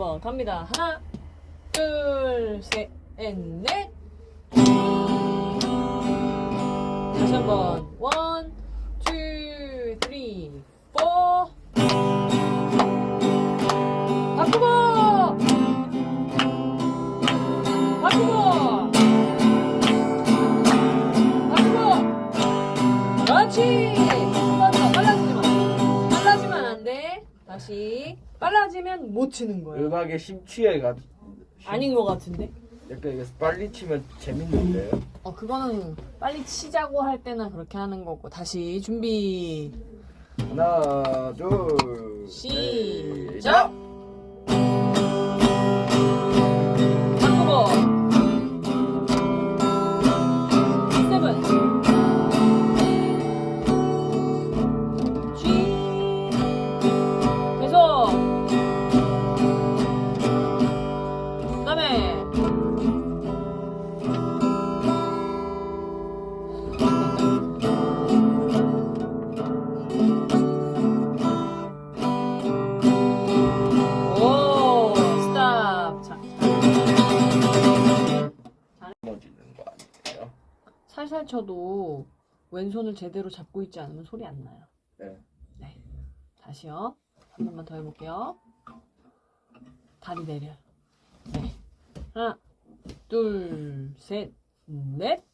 한번 갑니다. 하나, 둘, 셋, 넷. 다시 한번. 원, 다시. 빨라지면 못 치는 거예요. 음악에 심취해가 아닌 것 같은데? 약간 이게 빨리 치면 재밌는데요. 어, 그거는 빨리 치자고 할 때나 그렇게 하는 거고. 다시 준비. 하나, 둘, 시작! 살살 쳐도 왼손을 제대로 잡고 있지 않으면 소리 안 나요. 네. 네. 다시요. 한 번만 더 해볼게요. 다리 내려. 네. 하나, 둘, 셋, 넷.